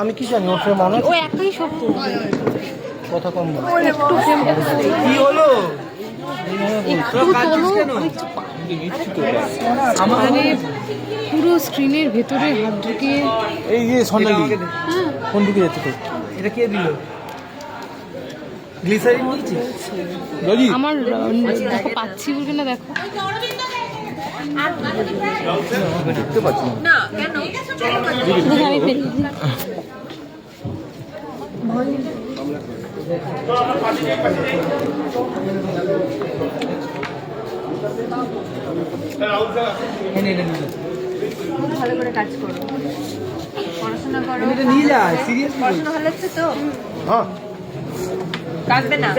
আমি কি জানি ওর ফ্রেম অনেক ও একাই সব করবে কথা কম কি হলো মানে পুরো স্ক্রিনের ভেতরে হাত ঢুকিয়ে এই যে সোনালি হ্যাঁ। কোন দিকে যাচ্ছে তো? এটা কে দিল? গ্লিসারিন? নিয়েছি আমার আহ, দেখো পাচ্ছি বলবে না দেখো। দেখতে পাচ্ছি না আমি ভালো করে কাজ করো। পড়াশোনা করো। এটা নিয়ে যা সিরিয়াস পড়াশোনা ভালো হচ্ছে তো? হ্যাঁ। কাঁদবে না।